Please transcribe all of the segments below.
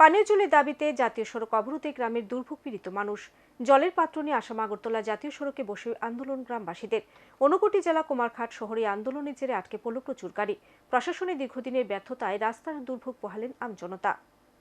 পানীয় জলের দাবিতে জাতীয় সড়ক অবরোধে গ্রামের দুর্ভোগ পীড়িত মানুষ। জলের পাত্র নিয়ে আসাম আগরতলা জাতীয় সড়কে বসে আন্দোলন গ্রামবাসীদের। অনুকোটি জেলা কুমারঘাট শহরে আন্দোলনের জেরে আটকে পড়ল প্রচুর গাড়ি। প্রশাসনের দীর্ঘদিনের ব্যর্থতায় রাস্তার দুর্ভোগ পোহালেন আমজনতা।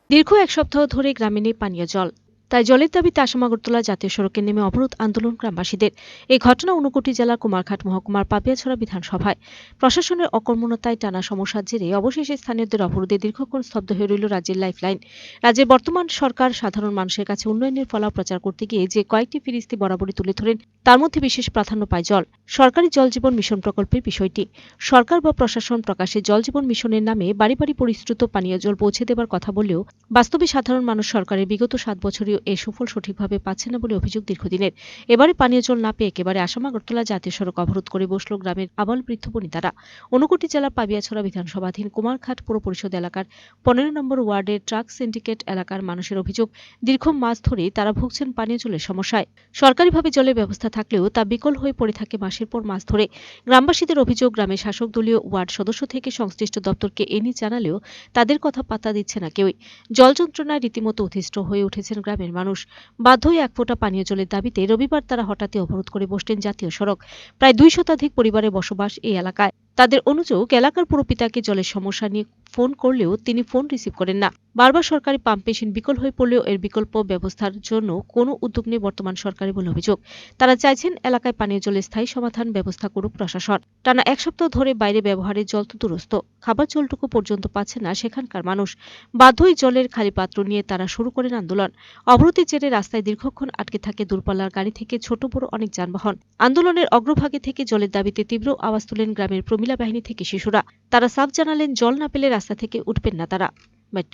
দীর্ঘ এক সপ্তাহ ধরে গ্রামে নেই পানীয় জল। তাই জলের দাবিতে আসাম আগরতলা জাতীয় সড়কে নেমে অবরোধ আন্দোলন গ্রামবাসীদের। এই ঘটনা ঊনকোটি জেলার কুমারঘাট মহকুমার পাপিয়াছড়া বিধানসভায়। প্রশাসনের অকর্মণতায় টানা সমস্যার জেরে অবশেষে স্থানীয়দের অবরোধে দীর্ঘক্ষণ স্তব্ধ হয়ে রইল রাজ্যের লাইফলাইন। রাজ্যের বর্তমান সরকার সাধারণ মানুষের কাছে উন্নয়নের ফলাও প্রচার করতে গিয়ে যে কয়েকটি ফিরিস্তি বরাবরই তুলে ধরেন, তার মধ্যে বিশেষ প্রাধান্য পায় জল। সরকারি জল জীবন মিশন প্রকল্পের বিষয়টি। সরকার বা প্রশাসন প্রকাশে জল জীবন মিশনের নামে বাড়ি বাড়ি পরিশ্রুত পানীয় জল পৌঁছে দেবার কথা বললেও বাস্তবে সাধারণ মানুষ সরকারের বিগত সাত বছরেও এ সুফল সঠিকভাবে পাচ্ছে না বলে অভিযোগ দীর্ঘদিনের। এবারে পানীয় জল না পেয়ে একেবারে আসাম আগরতলা জাতীয় সড়ক অবরোধ করে বসল গ্রামের আবাল বৃদ্ধ বনিতারা। অনুকুটি জেলার পাবিয়াছড়া বিধানসভাধীন কুমারঘাট পুর পরিষদ এলাকার পনেরো নম্বর ওয়ার্ডের ট্রাক সিন্ডিকেট এলাকার মানুষের অভিযোগ, দীর্ঘ মাস ধরেই তারা ভুগছেন পানীয় জলের সমস্যায়। সরকারিভাবে জলের ব্যবস্থা থাকলেও তা বিকল হয়ে পড়ে থাকে মাসের পর মাস ধরে। গ্রামবাসীদের অভিযোগ, গ্রামের শাসক দলীয় ওয়ার্ড সদস্য থেকে সংশ্লিষ্ট দপ্তরকে এনি জানালেও তাদের কথা পাত্তা দিচ্ছে না কেউই। জল যন্ত্রণায় রীতিমতো অতিষ্ঠ হয়ে উঠেছেন গ্রামের মানুষ। বাধ্য হয়ে এক ফোঁটা পানীয় জলের দাবিতে রবিবার তারা হঠাৎই অবরোধ করে বসলেন জাতীয় সড়ক। প্রায় দুই শতাধিক পরিবারের বসবাস এই এলাকায়। তাদের অনুযোগ এলাকার পুরপিতাকে জলের সমস্যা নিয়ে ফোন করলেও তিনি ফোন রিসিভ করেন না। বারবার সরকারি পাম্প মেশিন বিকল হয়ে পড়লেও এর বিকল্প ব্যবস্থার জন্য কোনো উদ্যোগ নেই বর্তমান সরকারের বলে অভিযোগ। তারা চাইছেন এলাকায় পানীয় জলের স্থায়ী সমাধান ব্যবস্থা করুক প্রশাসন। টানা এক সপ্তাহ ধরে বাইরে ব্যবহারের জল তো দুরস্ত। খাবার জলটুকু পর্যন্ত পাচ্ছে না সেখানকার মানুষ। বাধ্যই জলের খালি পাত্র নিয়ে তারা শুরু করেন আন্দোলন। অবরোধের জেরে রাস্তায় দীর্ঘক্ষণ আটকে থাকে দূরপাল্লার গাড়ি থেকে ছোট বড় অনেক যানবাহন। আন্দোলনের অগ্রভাগে থেকে জলের দাবিতে তীব্র আওয়াজ তুলেন গ্রামের প্রমিলা বাহিনী থেকে শিশুরা। তারা সাফ জানালেন, জল না পেলে রাস্তা থেকে উঠবেন না তারা। বাট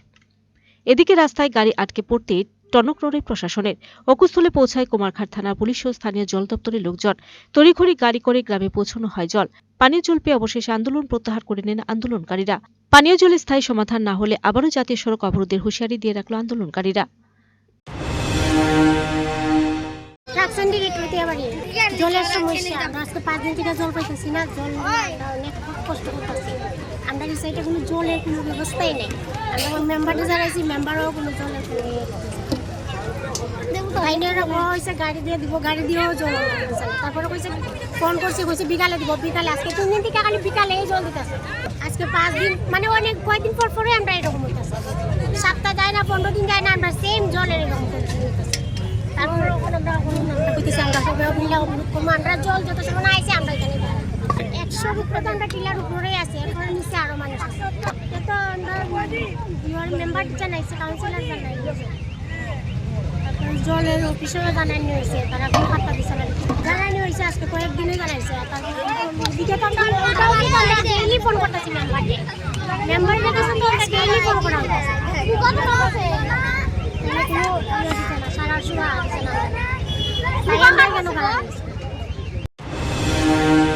এদিকে রাস্তায় গাড়ি আটকে পড়তে টনক নড়ে প্রশাসনের অকুস্থলে পৌঁছায় কুমারঘাট থানা পুলিশ ও স্থানীয় জল দপ্তরের লোকজন। তড়িঘড়ি গাড়ি করে গ্রামে পৌঁছানো হয় জল। পানীয় জল পেয়ে অবশেষে আন্দোলন প্রত্যাহার করে নেন আন্দোলনকারীরা। পানীয় জলের স্থায়ী সমাধান না হলে আবারও জাতীয় সড়ক অবরোধের হুঁশিয়ারি দিয়ে রাখল আন্দোলনকারীরা। জলের আমরা পাঁচ দিন থেকে জল পাইতেছি না, জল কষ্ট করতেছি। আমরা কোনো নেই। মেম্বারটা মেম্বারও কোনো ইয়ে গাড়ি দিব, গাড়ি জল তারপরে কইছে ফোন করছি, কইছে বিকালে দিব, বিকালে। আজকে তিন দিন থেকে খালি বিকালে জল দিতেছে। আজকে পাঁচ দিন মানে অনেক কয়দিন পর পরে আমরা এরকম হইতেছে। সপ্তাহ যায় না, পনেরো দিন যায় না, আমরা সেম জলের এরকম করতেছি। জল যত সময় না একশোর উপরে তো আমরা নিচে আরও মানুষ আছে। তো আমরা মেম্বার জানাইছে কাউন্সিলর জানাইছে জলের অফিসেরও জানানি হয়েছে তারা কোনো পাত্তা দিচ্ছে না জানানি হয়েছে আজকে কয়েকদিনই জানাইছে। তারপরে তো ফোন করতেছি মেম্বারকে এগুলো কোনো ইয়ে দিচ্ছে না সারা সুরা দিচ্ছে না তাই আমরা কেন খারাপ হয়েছে